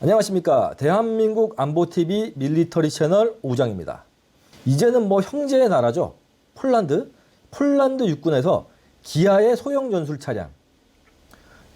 안녕하십니까. 대한민국 안보TV 밀리터리 채널 오장입니다. 이제는 뭐 형제의 나라죠. 폴란드. 폴란드 육군에서 기아의 소형 전술 차량,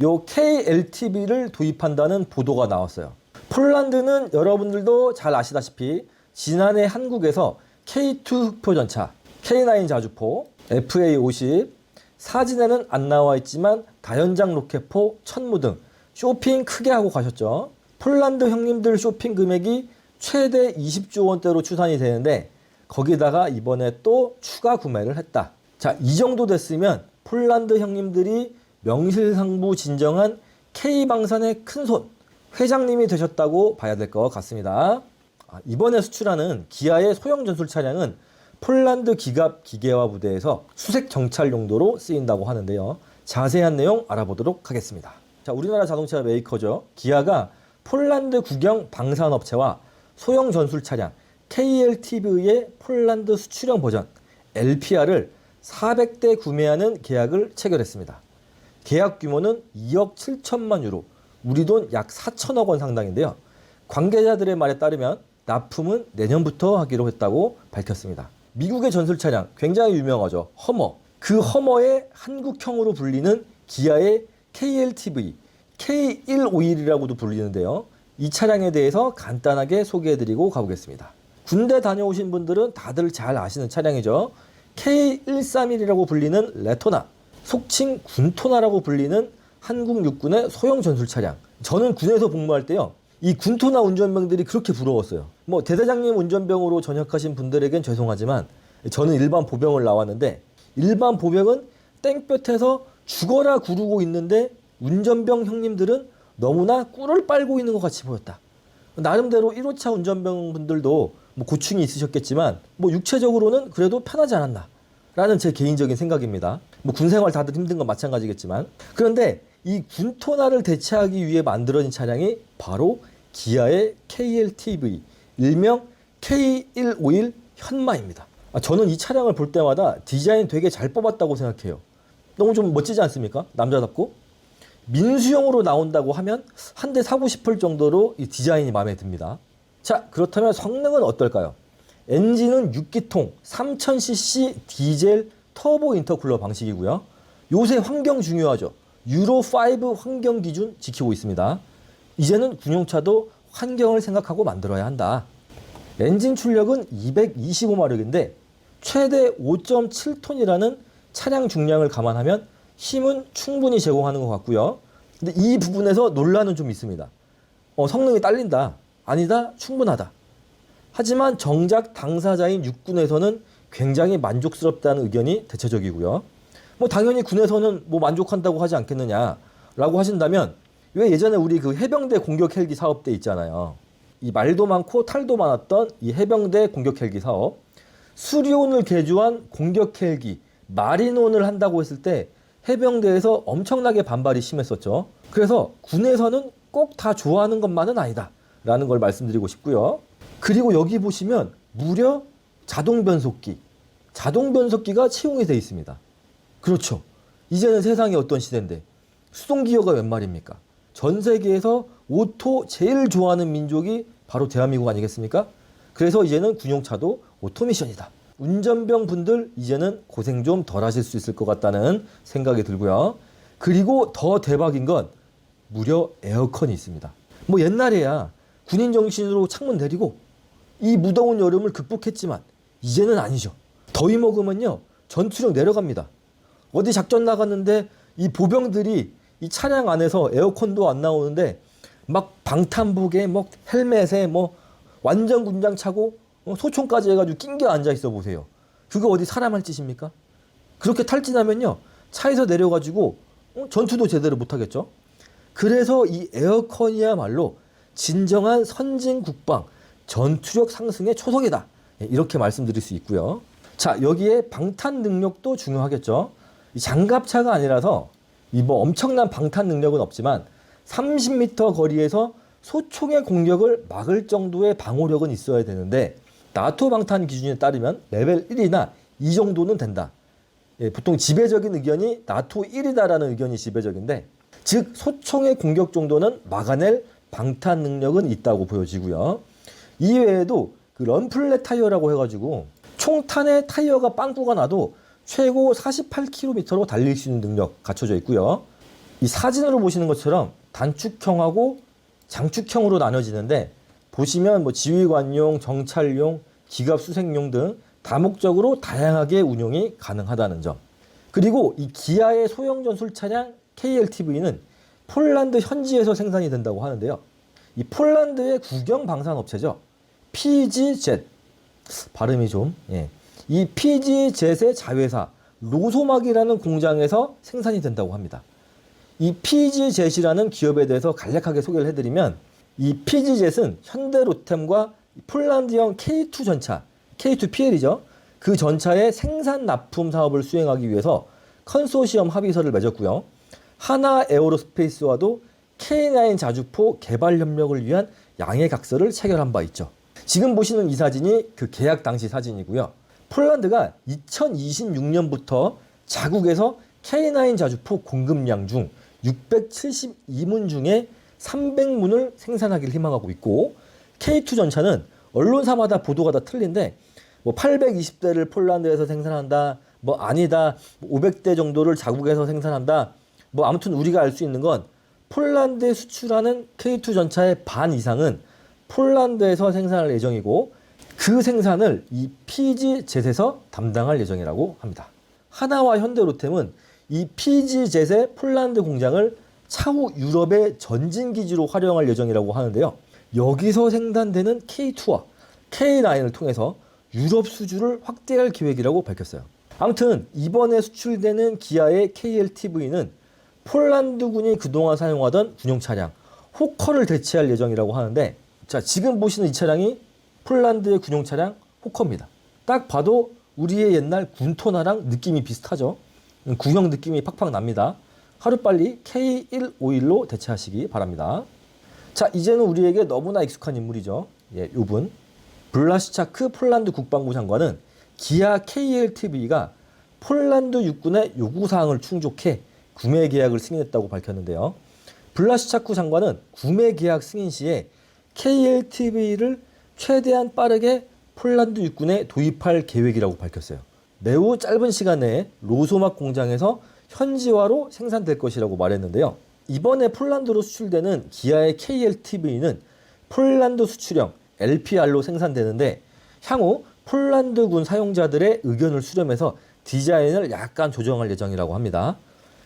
요 KLTV를 도입한다는 보도가 나왔어요. 폴란드는 여러분들도 잘 아시다시피 지난해 한국에서 K2 흑표전차, K9 자주포, FA50, 사진에는 안 나와 있지만 다연장 로켓포, 천무 등 쇼핑 크게 하고 가셨죠. 폴란드 형님들 쇼핑 금액이 최대 20조 원대로 추산이 되는데 거기다가 이번에 또 추가 구매를 했다. 자, 이 정도 됐으면 폴란드 형님들이 명실상부 진정한 K방산의 큰손 회장님이 되셨다고 봐야 될 것 같습니다. 아, 이번에 수출하는 기아의 소형 전술 차량은 폴란드 기갑 기계화 부대에서 수색 정찰 용도로 쓰인다고 하는데요. 자세한 내용 알아보도록 하겠습니다. 자, 우리나라 자동차 메이커죠. 기아가 폴란드 국영 방산업체와 소형 전술 차량 KLTV의 폴란드 수출형 버전 LPR을 400대 구매하는 계약을 체결했습니다. 계약 규모는 2억 7천만 유로, 우리 돈 약 4천억 원 상당인데요. 관계자들의 말에 따르면 납품은 내년부터 하기로 했다고 밝혔습니다. 미국의 전술 차량 굉장히 유명하죠. 허머. 그 허머의 한국형으로 불리는 기아의 KLTV, K151이라고도 불리는데요. 이 차량에 대해서 간단하게 소개해드리고 가보겠습니다. 군대 다녀오신 분들은 다들 잘 아시는 차량이죠. K131이라고 불리는 레토나, 속칭 군토나라고 불리는 한국 육군의 소형 전술 차량. 저는 군에서 복무할 때요. 이 군토나 운전병들이 그렇게 부러웠어요. 뭐 대대장님 운전병으로 전역하신 분들에겐 죄송하지만 저는 일반 보병을 나왔는데 일반 보병은 땡볕에서 죽어라 구르고 있는데 운전병 형님들은 너무나 꿀을 빨고 있는 것 같이 보였다. 나름대로 1호차 운전병 분들도 뭐 고충이 있으셨겠지만 뭐 육체적으로는 그래도 편하지 않았나. 라는 제 개인적인 생각입니다. 뭐 군생활 다들 힘든 건 마찬가지겠지만. 그런데 이 군토나를 대체하기 위해 만들어진 차량이 바로 기아의 KLTV, 일명 K151 현마입니다. 아, 저는 이 차량을 볼 때마다 디자인 되게 잘 뽑았다고 생각해요. 너무 좀 멋지지 않습니까? 남자답고. 민수형으로 나온다고 하면 한 대 사고 싶을 정도로 이 디자인이 마음에 듭니다. 자, 그렇다면 성능은 어떨까요? 엔진은 6기통 3000cc 디젤 터보 인터쿨러 방식이고요. 요새 환경 중요하죠. 유로5 환경 기준 지키고 있습니다. 이제는 군용차도 환경을 생각하고 만들어야 한다. 엔진 출력은 225마력인데 최대 5.7톤이라는 차량 중량을 감안하면 힘은 충분히 제공하는 것 같고요. 근데 이 부분에서 논란은 좀 있습니다. 어, 성능이 딸린다. 아니다. 충분하다. 하지만 정작 당사자인 육군에서는 굉장히 만족스럽다는 의견이 대체적이고요. 뭐 당연히 군에서는 뭐 만족한다고 하지 않겠느냐라고 하신다면 왜 예전에 우리 그 해병대 공격 헬기 사업 때 있잖아요. 이 말도 많고 탈도 많았던 이 해병대 공격 헬기 사업 수리온을 개조한 공격 헬기 마린온을 한다고 했을 때 해병대에서 엄청나게 반발이 심했었죠. 그래서 군에서는 꼭 다 좋아하는 것만은 아니다 라는 걸 말씀드리고 싶고요. 그리고 여기 보시면 무려 자동 변속기, 자동 변속기가 채용이 되어 있습니다. 그렇죠. 이제는 세상이 어떤 시대인데 수동 기어가 웬 말입니까? 전 세계에서 오토 제일 좋아하는 민족이 바로 대한민국 아니겠습니까? 그래서 이제는 군용차도 오토미션이다. 운전병 분들 이제는 고생 좀 덜 하실 수 있을 것 같다는 생각이 들고요. 그리고 더 대박인 건 무려 에어컨이 있습니다. 뭐 옛날에야 군인 정신으로 창문 내리고 이 무더운 여름을 극복했지만 이제는 아니죠. 더위 먹으면요 전투력 내려갑니다. 어디 작전 나갔는데 이 보병들이 이 차량 안에서 에어컨도 안 나오는데 막 방탄복에 뭐 헬멧에 뭐 완전 군장 차고 어, 소총까지 해가지고 낑겨 앉아 있어 보세요. 그거 어디 사람 할 짓입니까? 그렇게 탈진하면요 차에서 내려가지고 어, 전투도 제대로 못 하겠죠. 그래서 이 에어컨이야말로 진정한 선진 국방 전투력 상승의 초석이다. 예, 이렇게 말씀드릴 수 있고요. 자 여기에 방탄 능력도 중요하겠죠. 이 장갑차가 아니라서 이 뭐 엄청난 방탄 능력은 없지만 30m 거리에서 소총의 공격을 막을 정도의 방호력은 있어야 되는데 나토 방탄 기준에 따르면 레벨 1이나 이 정도는 된다. 예, 보통 지배적인 의견이 나토 1이다라는 의견이 지배적인데 즉 소총의 공격 정도는 막아낼 방탄 능력은 있다고 보여지고요. 이외에도 그 런플렛 타이어라고 해가지고 총탄에 타이어가 빵꾸가 나도 최고 48km로 달릴 수 있는 능력 갖춰져 있고요. 이 사진으로 보시는 것처럼 단축형하고 장축형으로 나눠지는데 보시면 뭐 지휘관용, 정찰용, 기갑 수색용 등 다목적으로 다양하게 운용이 가능하다는 점. 그리고 이 기아의 소형 전술 차량 KLTV는 폴란드 현지에서 생산이 된다고 하는데요. 이 폴란드의 국영 방산 업체죠. PGZ 발음이 좀 예. 이 PGZ의 자회사 로소막이라는 공장에서 생산이 된다고 합니다. 이 PGZ이라는 기업에 대해서 간략하게 소개를 해드리면 이 PGZ은 현대 로템과 폴란드형 K2 전차, K2PL이죠. 그 전차의 생산 납품 사업을 수행하기 위해서 컨소시엄 합의서를 맺었고요. 하나 에어로스페이스와도 K9 자주포 개발 협력을 위한 양해 각서를 체결한 바 있죠. 지금 보시는 이 사진이 그 계약 당시 사진이고요. 폴란드가 2026년부터 자국에서 K9 자주포 공급량 중 672문 중에 300문을 생산하기를 희망하고 있고 K2 전차는 언론사마다 보도가 다 틀린데 뭐 820대를 폴란드에서 생산한다 뭐 아니다 500대 정도를 자국에서 생산한다 뭐 아무튼 우리가 알 수 있는 건 폴란드에 수출하는 K2 전차의 반 이상은 폴란드에서 생산할 예정이고 그 생산을 이 PG젯에서 담당할 예정이라고 합니다. 하나와 현대로템은 이 PG젯의 폴란드 공장을 차후 유럽의 전진 기지로 활용할 예정이라고 하는데요. 여기서 생산되는 K2와 K9을 통해서 유럽 수주를 확대할 계획이라고 밝혔어요. 아무튼 이번에 수출되는 기아의 KLTV는 폴란드군이 그동안 사용하던 군용 차량 호커를 대체할 예정이라고 하는데 자 지금 보시는 이 차량이 폴란드의 군용 차량 호커입니다. 딱 봐도 우리의 옛날 군토나랑 느낌이 비슷하죠. 음, 구형 느낌이 팍팍 납니다. 하루빨리 K151로 대체하시기 바랍니다. 자, 이제는 우리에게 너무나 익숙한 인물이죠. 예, 요분. 블라시차크 폴란드 국방부 장관은 기아 KLTV가 폴란드 육군의 요구사항을 충족해 구매 계약을 승인했다고 밝혔는데요. 블라시차크 장관은 구매 계약 승인 시에 KLTV를 최대한 빠르게 폴란드 육군에 도입할 계획이라고 밝혔어요. 매우 짧은 시간 내에 로소막 공장에서 현지화로 생산될 것이라고 말했는데요. 이번에 폴란드로 수출되는 기아의 KLTV는 폴란드 수출형 LPR로 생산되는데 향후 폴란드군 사용자들의 의견을 수렴해서 디자인을 약간 조정할 예정이라고 합니다.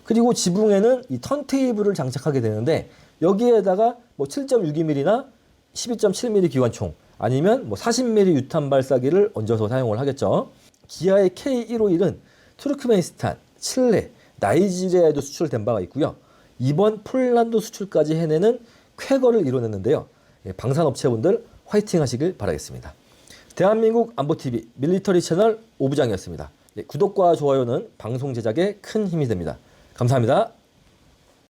그리고 지붕에는 이 턴테이블을 장착하게 되는데 여기에다가 뭐 7.62mm나 12.7mm 기관총 아니면 뭐 40mm 유탄 발사기를 얹어서 사용을 하겠죠. 기아의 K151은 투르크메니스탄, 칠레, 나이지리아에도 수출된 바가 있고요. 이번 폴란드 수출까지 해내는 쾌거를 이뤄냈는데요. 예, 방산업체분들 화이팅 하시길 바라겠습니다. 대한민국 안보TV 밀리터리 채널 오부장이었습니다. 예, 구독과 좋아요는 방송 제작에 큰 힘이 됩니다. 감사합니다.